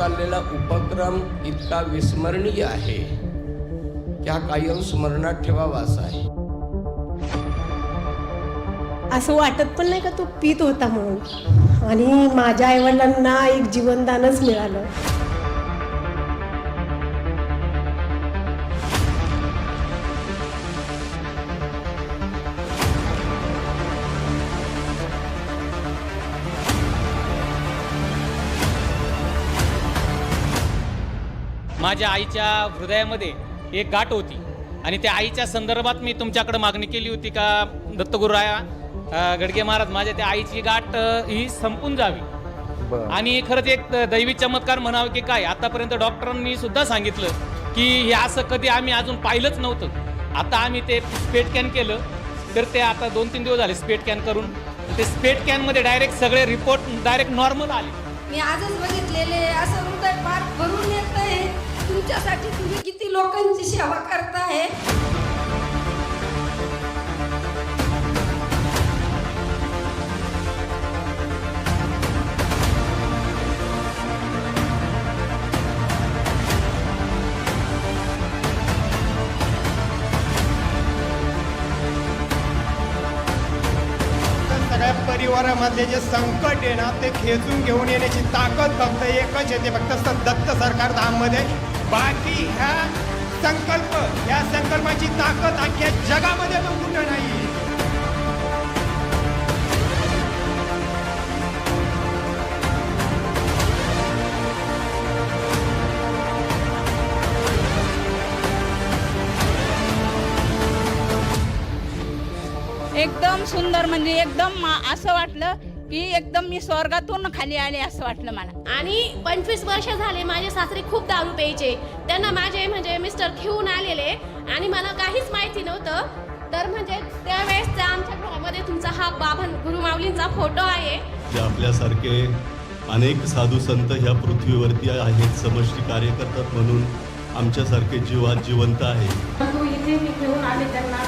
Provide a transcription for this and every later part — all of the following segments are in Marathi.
चाललेला उपक्रम इतका विस्मरणीय आहे. की हा कायम स्मरणात ठेवावा असा आहे. असं वाटत पण नाही का तो पित होता म्हणून. आणि माझ्या आईवडिलांना एक जीवनदानच मिळालं. माझ्या आईच्या हृदयामध्ये एक गाठ होती. आणि त्या आईच्या संदर्भात मी तुमच्याकडे मागणी केली होती का दत्तगुरुराया गडगे महाराज माझ्या त्या आईची गाठ ही संपून जावी. आणि खरंच एक दैवी चमत्कार म्हणावं की काय आतापर्यंत डॉक्टरांनी सुद्धा सांगितलं की हे असं कधी आम्ही अजून पाहिलंच नव्हतं. आता आम्ही ते स्पेट कॅन केलं तर ते आता दोन तीन दिवस झाले स्पेट कॅन करून. ते स्पेट कॅनमध्ये डायरेक्ट सगळे रिपोर्ट डायरेक्ट नॉर्मल आले. मी आजच बघितलेले असं हृदय फार भरून येत. आहे तुम्ही किती लोकांची सेवा करताय? तर सगळ्या परिवारामधले जे संकट आहे ना ते खेचून घेऊन येण्याची ताकद फक्त एकच येते फक्त दत्त सरकार धाममध्ये बाकी ह्या संकल्प या संकल्पाची ताकद अख्ख्या जगामध्ये पण कुठं नाही. एकदम सुंदर म्हणजे एकदम मा- असं वाटलं की एकदम मी स्वर्गातून खाली आले असं वाटलं मला. आणि पंचवीस वर्ष झाले माझे सासरे खूप दारू प्यायचे. त्यांना माझे म्हणजे मिस्टर घेऊन आलेले. आणि मला काहीच माहिती नव्हतं. तर म्हणजे त्यावेळेस त्या आमच्या घरामध्ये तुमचा हा बाबा गुरुमाऊलींचा फोटो आहे. जे आपल्यासारखे अनेक साधू संत ह्या पृथ्वीवरती आहेत समष्टी कार्य करतात म्हणून आमच्यासारखे जीवात जिवंत आहे. परंतु इथे मी घेऊन आले त्यांना.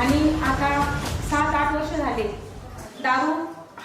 आणि आता सात आठ वर्ष झाले दारू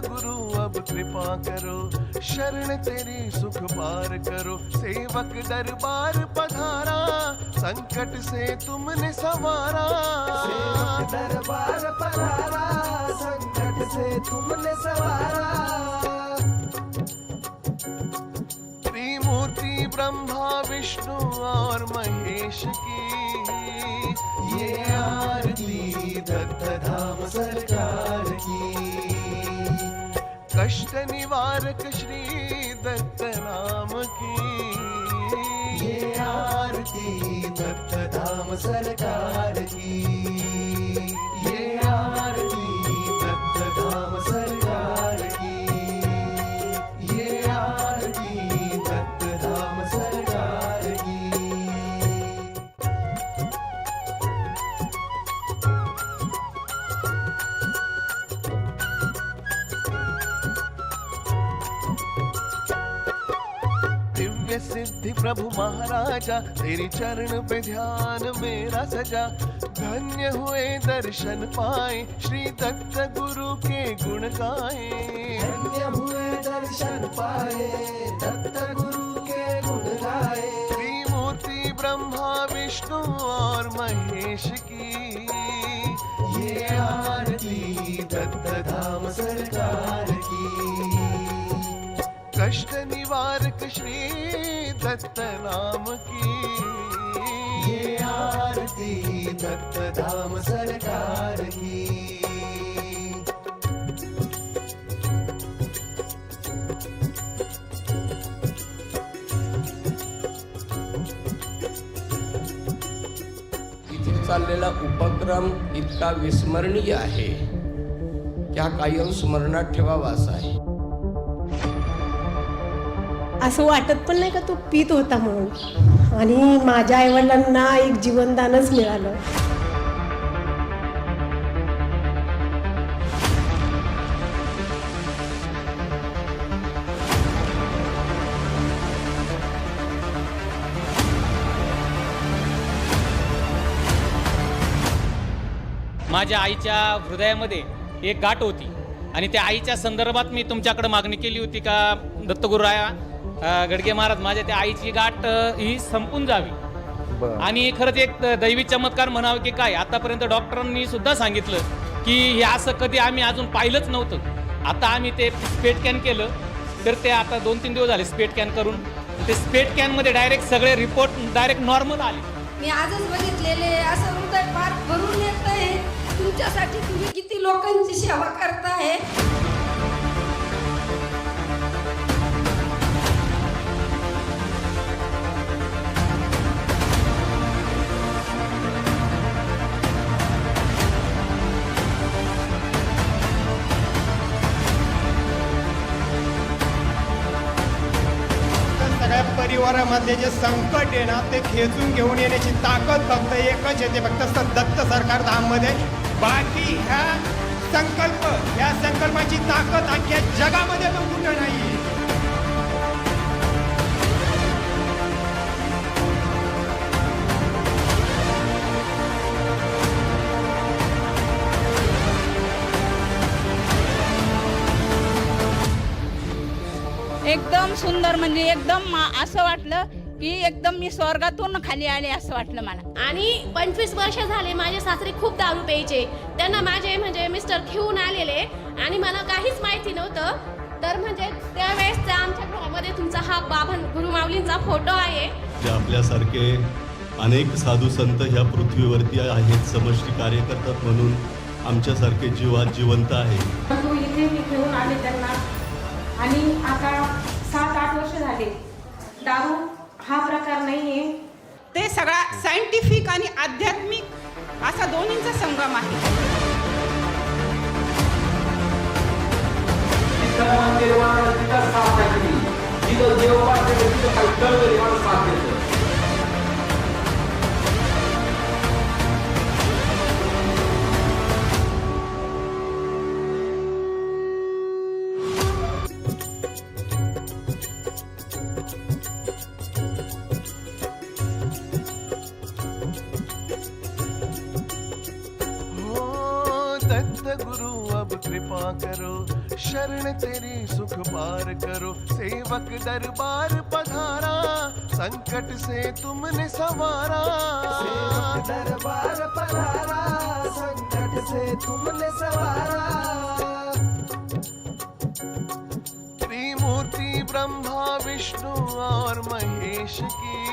गुरु अब कृपा करो। शरण तेरी सुख पार करो। सेवक दरबार पधारा संकट से तुमने सवारा। दरबार पधारा संकट से तुमने संवारा। त्रिमूर्ति ब्रह्मा विष्णु और महेश की। ये आरती दत्त धाम सरकार की। कष्ट निवारक श्री दत्त नाम की. ये आरती दत्त धाम सरकार की. ये आरती दत्त धाम सरकार प्रभु महाराजा तेरी चरण पे ध्यान मेरा सजा। धन्य हुए दर्शन पाए श्री दत्त गुरु के गुण गाए। धन्य हुए दर्शन पाए दत्त गुरु के गुण गाए। त्रिमूर्ति ब्रह्मा विष्णु और महेश की। ये आरती दत्त धाम सरकार की कष्ट. निवारक श्री दत्त नाम की. ये आरती दत्त धाम सरकार की. इथे चाललेला उपक्रम इतका विस्मरणीय आहे. की हा कायम स्मरणात ठेवावा असा आहे. असं वाटत पण नाही का तो पित होता म्हणून. आणि माझ्या आईवडिलांना एक जीवनदानच मिळालं. माझ्या आईच्या हृदयामध्ये एक गाठ होती. आणि त्या आईच्या संदर्भात मी तुमच्याकडे मागणी केली होती का दत्तगुरुराया गडगे महाराज माझ्या त्या आईची गाठ ही संपून जावी. आणि खरंच एक दैवी चमत्कार म्हणावं की काय आतापर्यंत डॉक्टरांनी सुद्धा सांगितलं की हे असं कधी आम्ही अजून पाहिलंच नव्हतं. आता आम्ही ते स्पेट कॅन केलं तर ते आता दोन तीन दिवस झाले स्पेट कॅन करून. ते स्पेट कॅनमध्ये डायरेक्ट सगळे रिपोर्ट डायरेक्ट नॉर्मल आले. मी आजच बघितलेले असं हृदय फार भरून येत आहे तुमच्यासाठी तुम्ही किती लोकांची सेवा करताय. परिवारामधले जे संकट आहे ना ते खेचून घेऊन येण्याची ताकद फक्त एकच येते फक्त दत्त सरकार धाममध्ये. बाकी ह्या संकल्प या संकल्पाची ताकद अख्ख्या जगामध्ये पण कुठं नाही एकदम सुंदर म्हणजे एकदम असं वाटलं की एकदम मी स्वर्गातून खाली आले असं वाटलं मला. आणि पंचवीस वर्ष झाले माझे सासरे खूप दारू प्यायचे. त्यांना माझे म्हणजे मिस्टर घेऊन आलेले आणि मला काहीच माहिती नव्हतं. तर म्हणजे त्यावेळेस त्या आमच्या घरामध्ये तुमचा हा बाबा गुरुमाऊलींचा फोटो आहे. जे आपल्यासारखे अनेक साधू संत ह्या पृथ्वीवरती आहेत समष्टी कार्य करतात म्हणून आमच्यासारखे जीवात जिवंत आहे. परंतु इथे मी घेऊन आले त्यांना. आणि आता सात आठ वर्ष झाले. दारू हा प्रकार नाही आहे ते सगळा सायंटिफिक आणि आध्यात्मिक असा दोन्हींचा संगम आहे. दत्त गुरु अब कृपा करो। शरण तेरी सुख पार करो। सेवक दरबार पधारा संकट से तुमने सवारा। दरबार पधारा संकट से तुमने सवारा। त्रिमूर्ति ब्रह्मा विष्णु और महेश की।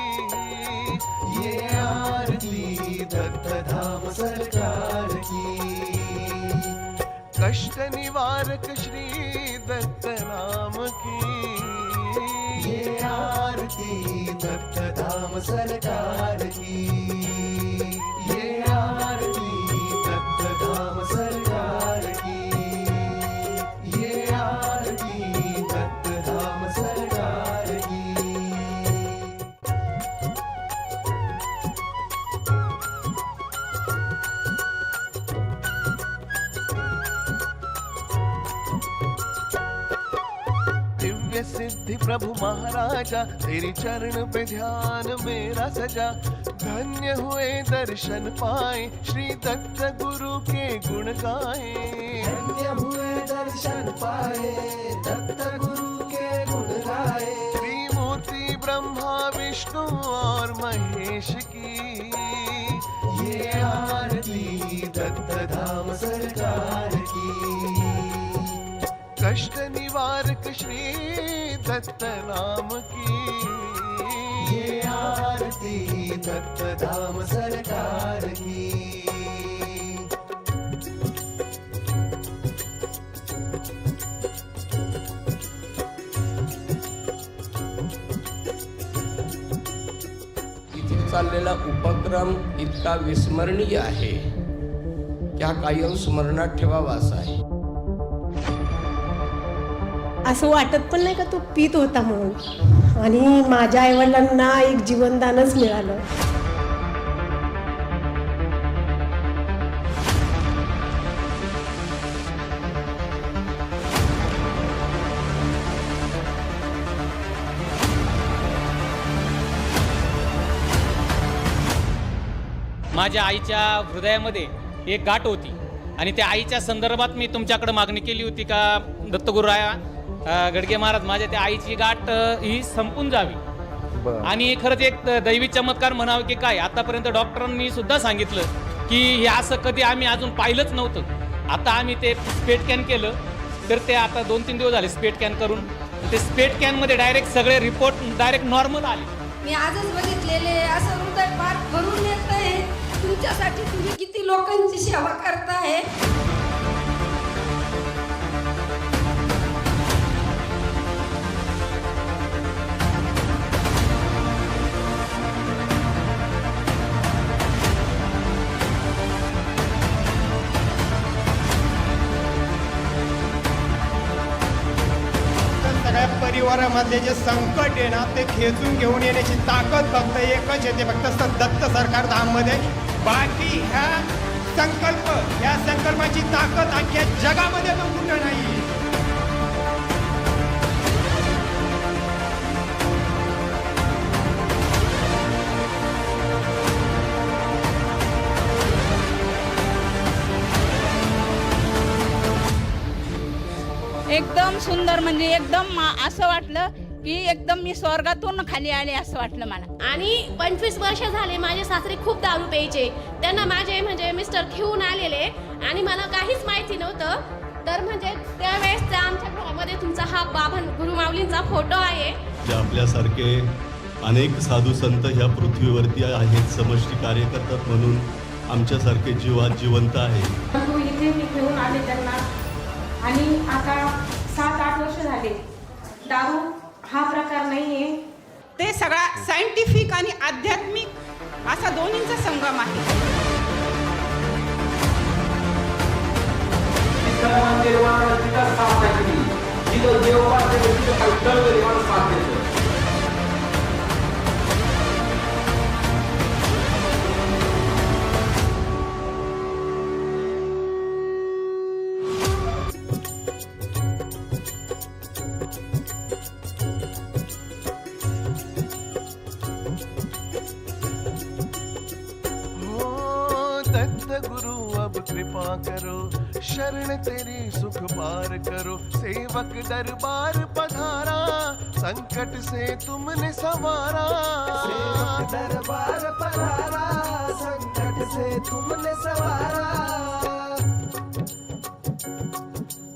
ये आरती दत्त धाम सरकार की। कष्ट निवारक श्री दत्त नाम की। ये आरती दत्त धाम सरकार की। ये प्रभु महाराजा तेरी चरण पे ध्यान मेरा सजा। धन्य हुए दर्शन पाए श्री दत्त गुरु के गुण गाए। धन्य हुए दर्शन पाए दत्त गुरु के गुण गाए। त्रिमूर्ति ब्रह्मा विष्णु और महेश की। ये आरती दत्त धाम सरकार कष्ट निवारक श्री दत्त नाम की. ये आरती दत्त धाम सरकार की. इथे चाललेला उपक्रम इतका विस्मरणीय आहे. की हा कायम स्मरणात ठेवावा असा आहे. असं वाटत पण नाही का तो पित होता म्हणून. आणि माझ्या आईवडिलांना एक जीवनदानच मिळालं. माझ्या आईच्या हृदयामध्ये एक गाठ होती. आणि त्या आईच्या संदर्भात मी तुमच्याकडे मागणी केली होती का दत्तगुरुराया गडगे महाराज माझ्या त्या आईची गाठ ही संपून जावी. आणि खरंच एक दैवी चमत्कार म्हणावं की काय आतापर्यंत डॉक्टरांनी सुद्धा सांगितलं की हे असं कधी आम्ही अजून पाहिलंच नव्हतं. आता आम्ही ते स्पेट कॅन केलं तर ते आता दोन तीन दिवस झाले स्पेट कॅन करून. ते स्पेट कॅनमध्ये डायरेक्ट सगळे रिपोर्ट डायरेक्ट नॉर्मल आले. मी आजच बघितलेले असं हृदय फार भरून येत आहे तुमच्यासाठी तुम्ही किती लोकांची सेवा करताय. परिवारामधले जे संकट आहे ना ते खेचून घेऊन येण्याची ताकद फक्त एकच येते फक्त दत्त सरकार धाममध्ये बाकी ह्या संकल्प या संकल्पाची ताकद अख्ख्या जगामध्ये पण कुठं नाही. एकदम सुंदर म्हणजे एकदम असं वाटलं की एकदम मी स्वर्गातून खाली आले असं वाटलं मला. आणि पंचवीस वर्ष झाले माझे सासरे खूप दारू प्यायचे. त्यांना माझे म्हणजे मिस्टर घेऊन आलेले आणि मला काहीच माहिती नव्हतं. तर म्हणजे त्यावेळेस त्या आमच्या घरामध्ये तुमचा हा बाबा गुरुमाऊलींचा फोटो आहे. जे आपल्यासारखे अनेक साधू संत ह्या पृथ्वीवरती आहेत समष्टी कार्य करतात म्हणून आमच्यासारखे जीवात जिवंत आहे इथे मी घेऊन आले त्यांना. आणि आता सात आठ वर्ष झाले. दारू हा प्रकार नाही आहे ते सगळा सायंटिफिक आणि आध्यात्मिक असा दोन्हींचा संगम आहे. शरण तेरी सुख पार करो। सेवक दरबार पधारा संकट से तुमने संवारा। सेवक दरबार पधारा संकट से तुमने संवारा।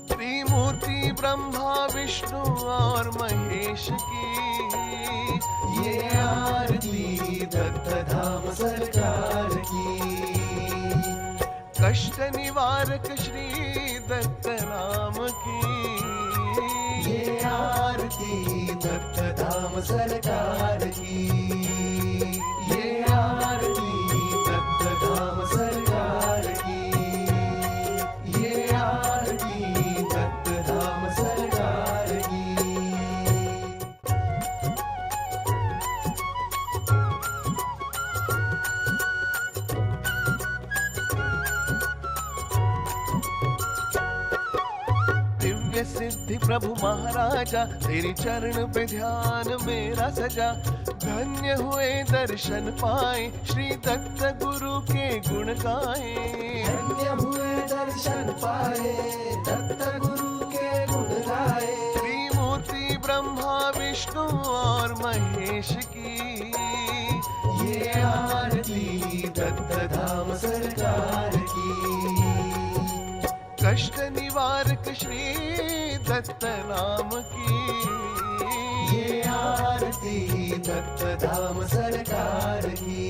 त्रिमूर्ति ब्रह्मा विष्णु और महेश की। ये आरती दत्त धाम सरकार की। कष्ट निवारक श्री दत्त नाम की। ये आरती दत्त धाम सरकार की। ये आरती दत्त धाम सरकार सिद्धि प्रभु महाराजा तेरी चरण पे ध्यान मेरा सजा। धन्य हुए दर्शन पाए श्री दत्त गुरु के गुण गाए। धन्य हुए दर्शन पाए दत्त गुरु के गुण गाए। त्रिमूर्ति ब्रह्मा विष्णु और महेश की। ये आरती दत्त धाम सरकार कष्ट निवारक श्री दत्त नाम की। ये आरती दत्त धाम सरकार की।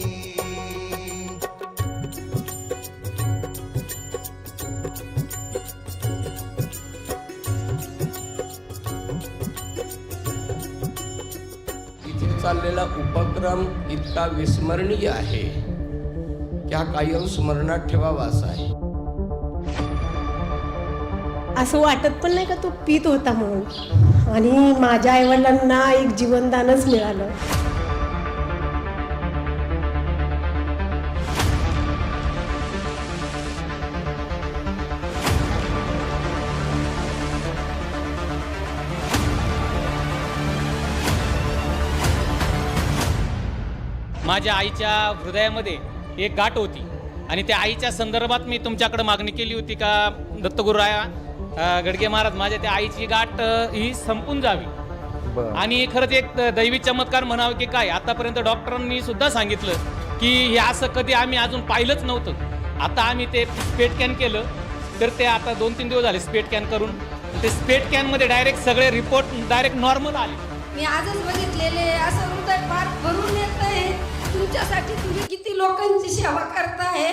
इथे चाललेला उपक्रम इतका विस्मरणीय आहे. हा कायम स्मरणात ठेवावा असा आहे. असं वाटत पण नाही का तो पित होता म्हणून. आणि माझ्या आईवडिलांना एक जीवनदानच मिळालं. माझ्या आईच्या हृदयामध्ये एक गाठ होती. आणि त्या आईच्या संदर्भात मी तुमच्याकडे मागणी केली होती का दत्तगुरुराया अ, गडगे महाराज माझ्या त्या आईची गाठ ही संपून जावी. आणि खरंच एक दैवी चमत्कार म्हणावं की काय? आतापर्यंत डॉक्टरांनी सुद्धा सांगितलं की हे असं कधी आम्ही अजून पाहिलंच नव्हतं. आता आम्ही ते स्पेट कॅन केलं तर ते आता दोन तीन दिवस झाले स्पेट कॅन करून. ते स्पेट कॅनमध्ये डायरेक्ट सगळे रिपोर्ट डायरेक्ट नॉर्मल आले. मी आजच बघितलेले असं हृदय फार भरून येत आहे तुमच्यासाठी तुम्ही किती लोकांची सेवा करताय.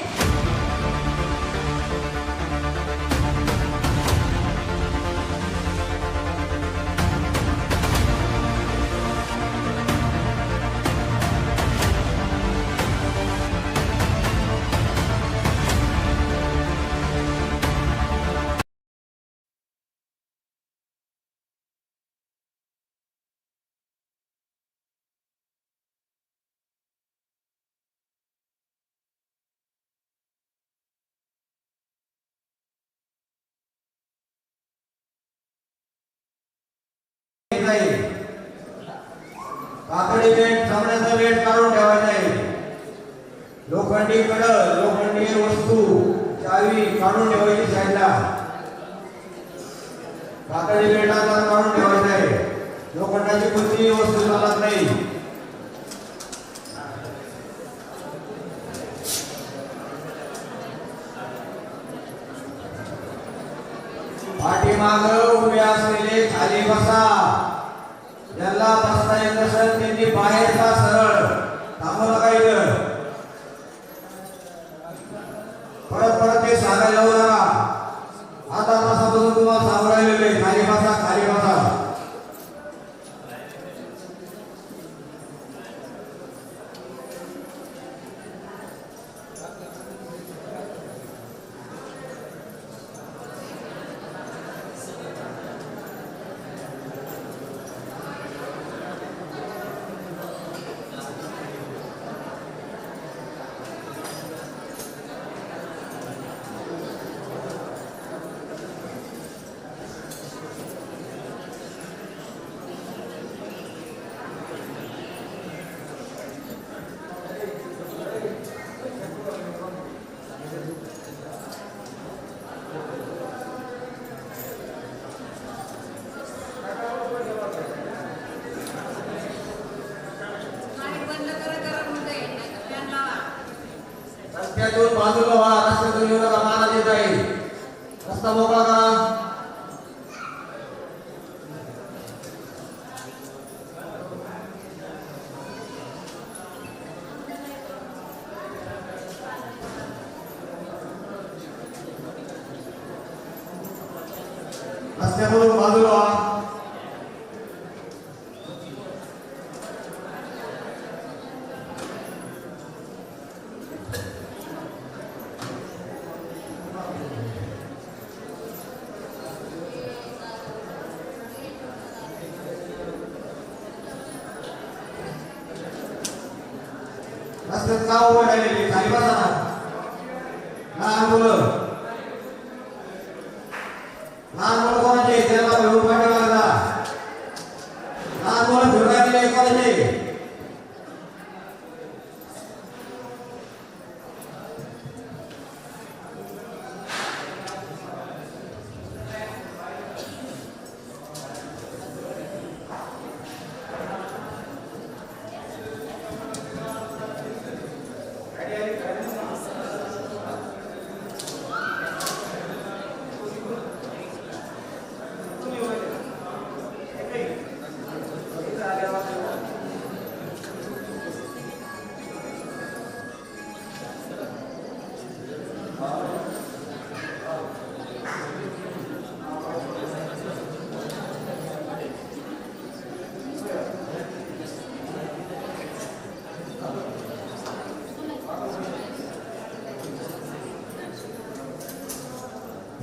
वेट थांबण्याचा वेट काढून ठेवायचा लोखंडी कड लोखंडी वस्तू चावी काढून ठेवायची साईडला. कातडी काढून आहे. लोखंडाची कोणतीही वस्तू चालत नाही. पाठीमाग उभे असलेले खाली बसा. যেমন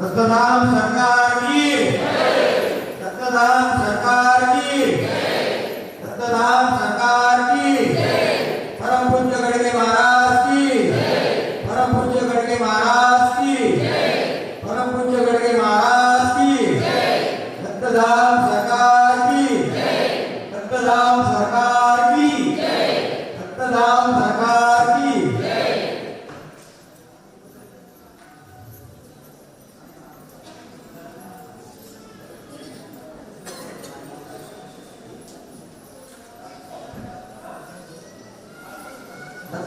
दत्तधाम सरकार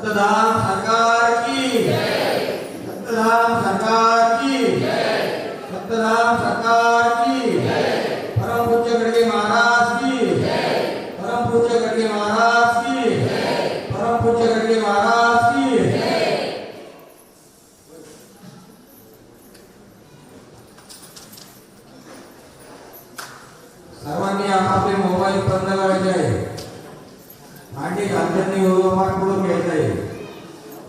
दत्तधाम सरकार की दत्तधाम सरकार की दत्तधाम सरकार की परम पूज्य गडगे महाराज की परम पूज्य गडगे महाराज की परम पूज्य गडगे महाराज की सर्वांनी आपापले मोबाईल बंद करायचे आहे आणि खात्यांनी व्यवहार करून घ्यायचा आहे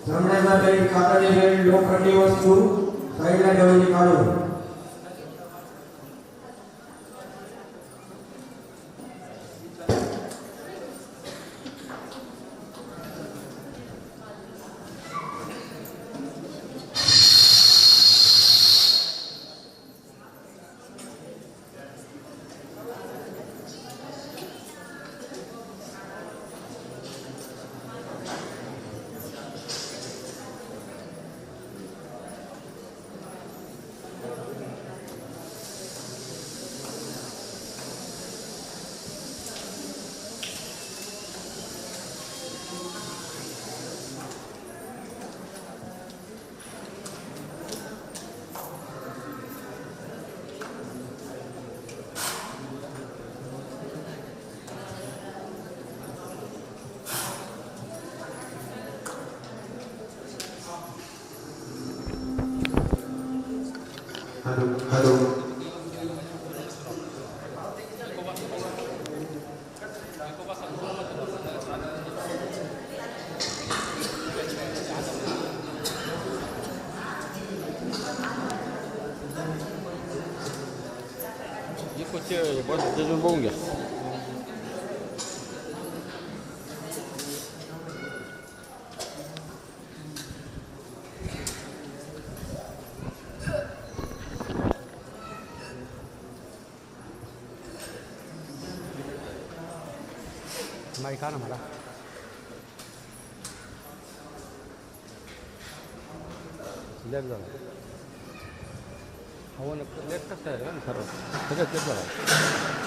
जमण्याचा बेल्ट कागदी बेल्ट लोखंडी वस्तू साईडला ठेवायची काढून हॅलो हॅलो बघून घ्या नाही का ना मला लेट झाला हवं लेट कसं आहे ना सर्व सगळ्यात लेट झाला हॅलो हॅलो